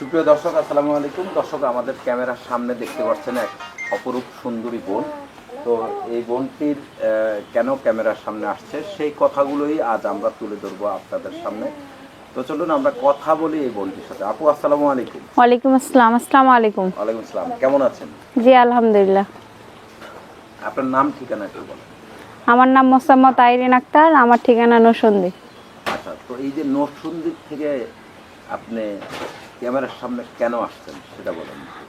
সুপ্রিয় দর্শক আসসালামু আলাইকুম। দর্শক আমাদের ক্যামেরার সামনে দেখতে পাচ্ছেন এক অপরূপ সুন্দরী বোন। তো এই বোনটির কেন ক্যামেরার সামনে আসছে সেই কথাগুলোই আজ আমরা তুলে ধরবো আপনাদের সামনে। তো চলুন আমরা কথা বলি এই বোনটির সাথে। আপু আসসালামু আলাইকুম। ওয়ালাইকুম আসসালাম। আসসালামু আলাইকুম। ওয়ালাইকুম আসসালাম। কেমন আছেন? জি আলহামদুলিল্লাহ। আপনার নাম ঠিকানা একটু বলেন। আমার নাম মোসাম্মদ আইরিন আক্তার আমার ঠিকানা নসন্দি। আচ্ছা তো এই যে নরসুন্দির থেকে আপনি ক্যামেরার সামনে কেন আসছেন সেটা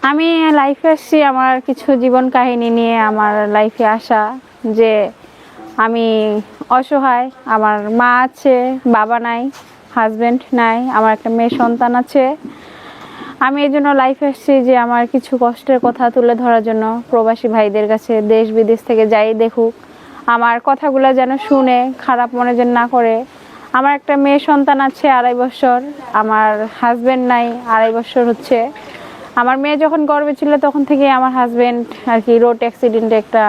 আমি লাইফে আসছি আমার কিছু জীবন কাহিনী নিয়ে, আমার লাইফে আসা যে আমি অসহায়, আমার মা আছে, বাবা নাই হাজবেন্ড নাই, আমার একটা মেয়ে সন্তান আছে। আমি এই জন্য লাইফে এসেছি যে আমার কিছু কষ্টের কথা তুলে ধরার জন্য প্রবাসী ভাইদের কাছে দেশ বিদেশ থেকে যাই দেখুক, আমার কথাগুলো যেন শুনে, খারাপ মনে যেন না করে আমার একটা মেয়ে সন্তান আছে, আড়াই বছর। আমার হাজবেন্ড নাই, আড়াই বছর হচ্ছে। আমার মেয়ে যখন গর্বে ছিল, তখন থেকে আমার হাজবেন্ড আর কি রোড অ্যাক্সিডেন্টে একটা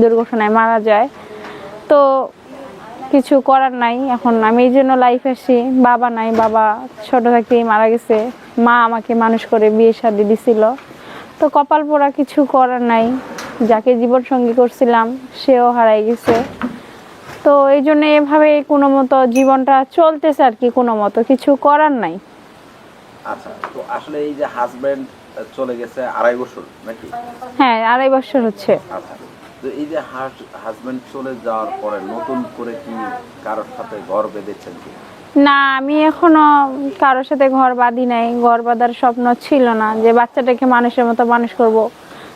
দুর্ঘটনায় মারা যায়। তো কিছু করার নাই, এখন আমি এই জন্য লাইফ আসি বাবা নাই, বাবা ছোট থাকতেই মারা গেছে। মা আমাকে মানুষ করে বিয়ে শাদি দিছিল। তো কপাল পোড়া কিছু করার নাই। যাকে জীবন সঙ্গী করছিলাম, সেও হারাই গেছে। তো এই জন্য এভাবে কোনো মতো জীবনটা চলতেছে আর কি কোনো মতো কিছু করার নাই। আচ্ছা তো আসলে এই যে হাজবেন্ড চলে গেছে আড়াই বছর নাকি? হ্যাঁ আড়াই বছর হচ্ছে। আচ্ছা তো এই যে হাজবেন্ড চলে যাওয়ার পরে নতুন করে কি কারোর সাথে ঘর বেঁধেছেন কি? না আমি এখনও কারোর সাথে ঘর বাঁধি নাই ঘর বাঁধার স্বপ্ন ছিল না যে বাচ্চাটাকে মানুষের মতো মানুষ করব।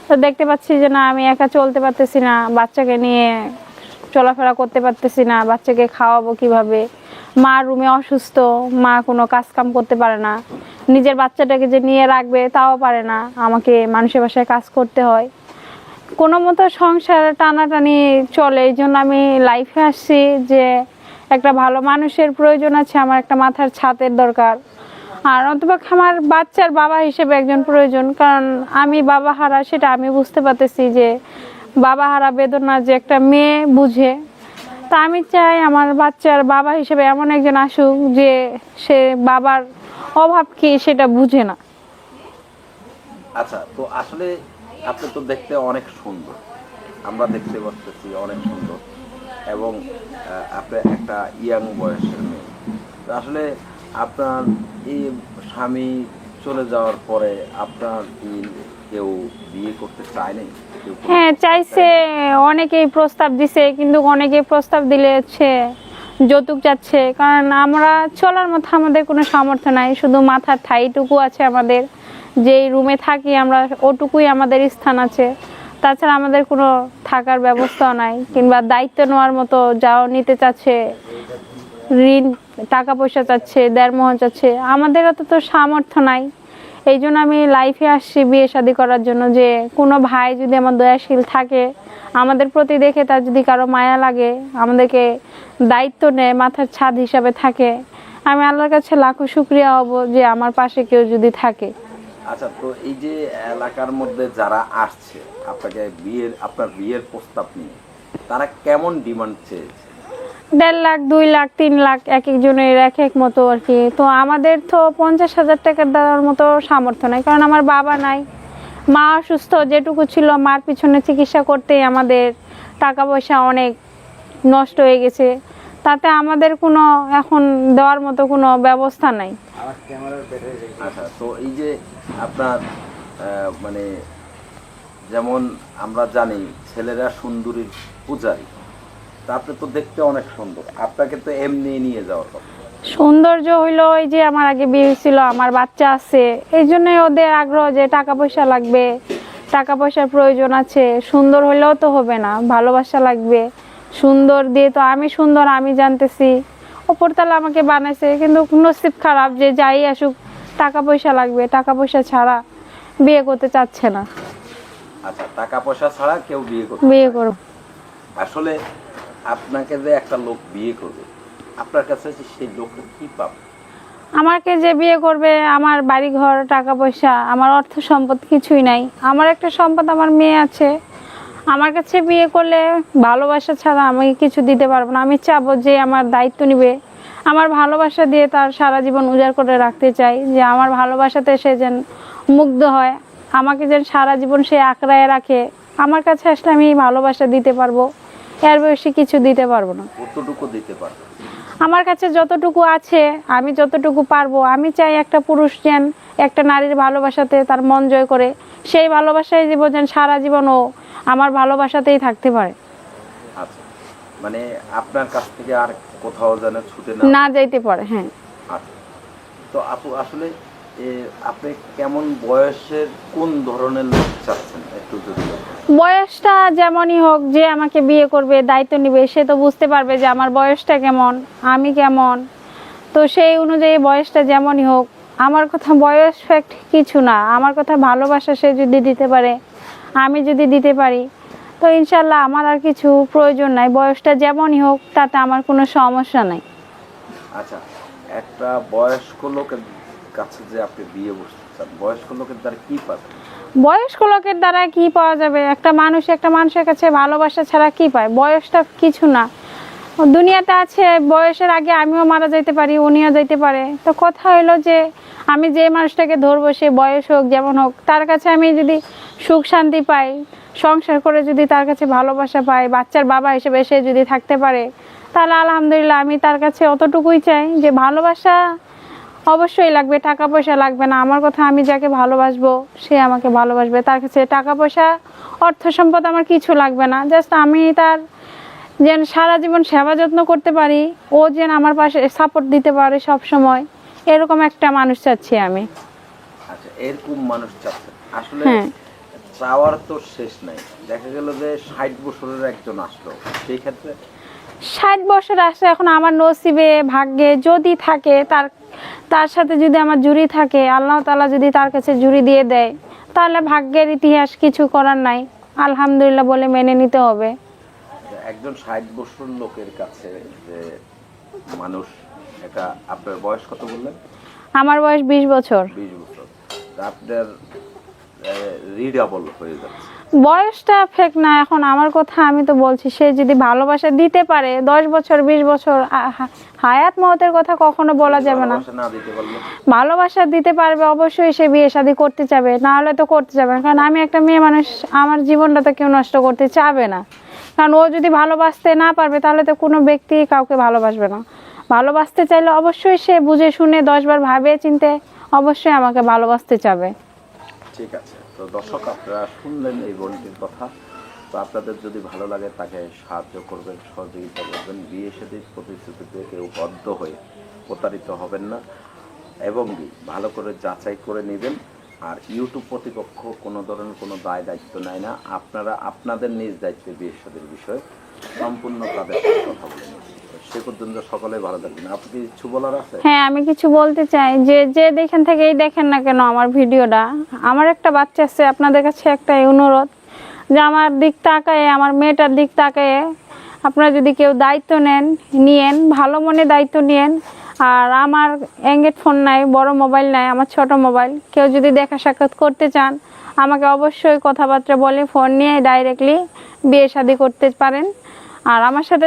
তো দেখতে পাচ্ছি যে না আমি একা চলতে পারতেছি না বাচ্চাকে নিয়ে চলাফেরা করতে পারতেছি না, বাচ্চাকে খাওয়াবো কীভাবে? মা রুমে অসুস্থ, মা কোনো কাজ কাম করতে পারে না। নিজের বাচ্চাটাকে যে নিয়ে রাখবে তাও পারে না, আমাকে মানুষের বাসায় কাজ করতে হয়। কোনো মতো সংসার টানাটানি চলে, এই জন্য আমি লাইফে আসছি যে একটা ভালো মানুষের প্রয়োজন আছে, আমার একটা মাথার ছাতের দরকার। আর অন্তপক্ষে আমার বাচ্চার বাবা হিসেবে একজন প্রয়োজন, কারণ আমি বাবা হারা, সেটা আমি বুঝতে পারতেছি যে বাবা হারা বেদনা যে একটা মেয়ে বুঝে। তা আমি চাই আমার বাচ্চার বাবা হিসেবে এমন একজন আসুক যে সে বাবার অভাব কি সেটা বুঝে না। আচ্ছা তো আসলে আপনি তো দেখতে অনেক সুন্দর। আমরা দেখতে পাচ্ছি অনেক সুন্দর। এবং আপনি একটা ইয়াং বয়সের মেয়ে। আসলে আপনার এই স্বামী চলে যাওয়ার পরে আপনার কেউ বিয়ে করতে চায় নাই? হ্যাঁ চাইছে অনেকেই প্রস্তাব দিছে কিন্তু অনেকেই প্রস্তাব দিলে হচ্ছে যৌতুক যাচ্ছে। কারণ আমরা চলার মতো আমাদের কোনো সামর্থ্য নাই শুধু মাথার ঠাইটুকু আছে আমাদের। যেই রুমে থাকি আমরা ওটুকুই আমাদের স্থান আছে। তাছাড়া আমাদের কোনো থাকার ব্যবস্থাও নাই কিংবা দায়িত্ব নেওয়ার মতো যাও নিতে চাচ্ছে ঋণ টাকা পয়সা চাচ্ছে দেড় মোহন চাচ্ছে। আমাদের অত তো সামর্থ্য নাই। এই জন্য আমি লাইফে আসছি, বিয়ে শাদি করার জন্য যে কোনো ভাই যদি আমার দয়াশীল থাকে, আমাদের প্রতি দেখে তার যদি কারও মায়া লাগে, আমাদেরকে দায়িত্ব নেয়, মাথার ছাদ হিসাবে থাকে, আমি আল্লাহর কাছে লাখো শুক্রিয়া হব যে আমার পাশে কেউ যদি থাকে। আচ্ছা তো এই যে এলাকার মধ্যে যারা আসছে, আপনাকে বিয়ের, আপনার বিয়ের প্রস্তাব নিয়ে, তারা কেমন ডিমান্ড চেয়েছে? দেড় লাখ, দুই লাখ, তিন লাখ এক একজনের এক এক মতো আর কি। তো আমাদের তো পঞ্চাশ হাজার টাকা দেওয়ার মতো সামর্থ্য নাই, কারণ আমার বাবা নাই। মা অসুস্থ, যেটুকু ছিল মার পিছনে চিকিৎসা করতেই আমাদের টাকা পয়সা অনেক নষ্ট হয়ে গেছে। তাতে আমাদের কোনো এখন দেওয়ার মতো কোনো ব্যবস্থা নাই। আচ্ছা তো এই যে আপনার মানে যেমন আমরা জানি, ছেলেরা সুন্দরীর পূজারী। তা আপনি তো দেখতে অনেক সুন্দর। আপনাকে তো এমনি নিয়ে যাওয়ার কথা। সৌন্দর্য হইল ওই যে আমার আগে বিয়ে হয়েছিল আমার বাচ্চা আছে। এই জন্য ওদের আগ্রহ যে টাকা পয়সা লাগবে টাকা পয়সার প্রয়োজন আছে। সুন্দর হলেও তো হবে না ভালোবাসা লাগবে। সুন্দর দিয়ে তো আমি সুন্দর আমি জানতেছি। ওপরতলা আমাকে বানাইছে কিন্তু নসিব খারাপ যে যাই আসুক টাকা পয়সা লাগবে টাকা পয়সা ছাড়া বিয়ে করতে চাচ্ছে না। আচ্ছা টাকা পয়সা ছাড়া কেউ বিয়ে করবে বিয়ে করব আসলে আপনাকে যে একটা লোক বিয়ে করবে, আপনার কাছে সেই লোকটা কি পাবে? আমাকে যে বিয়ে করবে, আমার বাড়ি ঘর টাকা পয়সা আমার অর্থ সম্পদ কিছুই নাই। আমার একটা সম্পদ, আমার মেয়ে আছে। আমার কাছে বিয়ে করলে ভালোবাসা ছাড়া আমি কিছু দিতে পারব না। আমি চাবো যে আমার দায়িত্ব নিবে। আমার ভালোবাসা দিয়ে তার সারা জীবন উজাড় করে রাখতে চাই, যে আমার ভালোবাসাতে সে যেন মুগ্ধ হয়। আমাকে যেন সারা জীবন সে আঁকড়ায় রাখে। আমার কাছে আসলে আমি ভালোবাসা দিতে পারব। এর বেশি কিছু দিতে পারব না। কতটুকু দিতে পারবে? আমার কাছে যতটুকু আছে আমি যতটুকু পারব আমি চাই একটা পুরুষ যেন একটা নারীর ভালোবাসাতে তার মন জয় করে। সেই ভালোবাসায় জীবন যেন সারা জীবন ও আমার ভালোবাসাতেই থাকতে পারে। আচ্ছা মানে আপনার কাছ থেকে আর কোথাও যেন ছুটে না না যাইতে পারে হ্যাঁ। আচ্ছা। তো আপু আসলে আপনি কেমন বয়সের কোন ধরনের লোক চাচ্ছেন? একটু যদি বয়সটা যেমনই হোক যে আমাকে বিয়ে করবে দায়িত্ব নিবে সে তো বুঝতে পারবে যে আমার বয়সটা কেমন আমি কেমন। তো সেই অনুযায়ী বয়সটা যেমনই হোক আমার কথা বয়স ফ্যাক্ট কিছু না। আমার কথা ভালোবাসা সে যদি দিতে পারে আমি যদি দিতে পারি তো ইনশাল্লাহ আমার আর কিছু প্রয়োজন নাই। বয়সটা যেমনই হোক তাতে আমার কোনো সমস্যা নাই। আচ্ছা একটা বয়স্ক লোকের কাছে যে আপনি বিয়ে বসতে বয়স্ক লোকের দ্বারা কি পাবেন বয়স্ক লোকের দ্বারা কি পাওয়া যাবে? একটা মানুষ, একটা মানুষের কাছে ভালোবাসা ছাড়া কি পায়? বয়সটা কিছু না। দুনিয়াতে আছে, বয়সের আগে আমিও মারা যাইতে পারি, উনিও যাইতে পারে। তো কথা হলো যে, আমি যে মানুষটাকে ধরবো, সে বয়স হোক, যেমন হোক, তার কাছে আমি যদি সুখ শান্তি পাই, সংসার করে যদি তার কাছে ভালোবাসা পাই, বাচ্চার বাবা হিসেবে সে যদি থাকতে পারে, তাহলে আলহামদুলিল্লাহ, আমি তার কাছে অতটুকুই চাই যে ভালোবাসা অবশ্যই লাগবে টাকা পয়সা লাগবে না। আমার কথা আমি যাকে ভালোবাসবো সে আমাকে ভালোবাসবে। তার কাছে টাকা পয়সা অর্থ সম্পদ আমার কিছু লাগবে না। জাস্ট আমি তার যেন সারা জীবন সেবা যত্ন করতে পারি ও যেন আমার পাশে সাপোর্ট দিতে পারে সব সময় এরকম একটা মানুষ চাচ্ছি আমি। আচ্ছা এরকম মানুষ আসলে হ্যাঁ। চাওয়ার তো শেষ নাই। দেখা গেল যে ষাট বছরের একজন আসলো। সেই ক্ষেত্রে ষাট বছর আসে এখন আমার নসিবে ভাগ্যে যদি থাকে তার তার সাথে যদি আমার জুড়ি থাকে আল্লাহ তালা যদি তার কাছে জুড়ি দিয়ে দেয় তাহলে ভাগ্যের ইতিহাস কিছু করার নাই। আলহামদুলিল্লাহ বলে মেনে নিতে হবে। একজন ষাট বছর লোকের কাছে যে মানুষ এটা আপনার বয়স কত বললেন? আমার বয়স বিশ বছর। বিশ বছর। আপনার রিডাবল হয়ে যাচ্ছে। বয়সটা ফেক না এখন আমার কথা আমি তো বলছি সে যদি ভালোবাসা দিতে পারে দশ বছর বিশ বছর হায়াত মহতের কথা কখনো বলা যাবে না। ভালোবাসা দিতে পারবে অবশ্যই সে বিয়ে শাদী করতে চাবে না হলে তো করতে যাবে না। কারণ আমি একটা মেয়ে মানুষ আমার জীবনটা তো কেউ নষ্ট করতে চাবে না। কারণ ও যদি ভালোবাসতে না পারবে তাহলে তো কোনো ব্যক্তি কাউকে ভালোবাসবে না। ভালোবাসতে চাইলে অবশ্যই সে বুঝে শুনে দশবার ভাবে চিনতে অবশ্যই আমাকে ভালোবাসতে চাবে। ঠিক আছে। তো দর্শক, আপনারা শুনলেন এই বোনটির কথা। তো আপনাদের যদি ভালো লাগে, তাকে সাহায্য করবেন, সহযোগিতা করবেন, বিয়ে সাথে প্রতিশ্রুতিতে কেউ বদ্ধ হয়ে প্রতারিত হবেন না। এবং ভালো করে যাচাই করে নেবেন। আর ইউটিউব প্রতিপক্ষ কোনো ধরনের কোনো দায় দায়িত্ব নেয় না। আপনারা আপনাদের নিজ দায়িত্বে বিয়ে সাদের বিষয়ে সম্পূর্ণ তাদের কথা বলে নেবেন সে পর্যন্ত সকলে ভালো থাকবেন। আপনি কিছু বলার আছে? হ্যাঁ আমি কিছু বলতে চাই। যে যে দেখেন থেকেই দেখেন না কেন আমার ভিডিওটা, আমার একটা বাচ্চা আছে, আপনাদের কাছে একটা অনুরোধ, যে আমার দিক তাকায়, আমার মেয়েটার দিক তাকায় আপনারা যদি কেউ দায়িত্ব নেন, নিয়েন, ভালো মনে দায়িত্ব নিয়েন, আর আমার অ্যাঙ্গেড ফোন নাই, বড় মোবাইল নাই, আমার ছোট মোবাইল, কেউ যদি দেখা সাক্ষাৎ করতে চান, আমাকে অবশ্যই কথাবার্তা বলে ফোন নিয়ে ডাইরেক্টলি বিয়ে শাদি করতে পারেন। আর আমার সাথে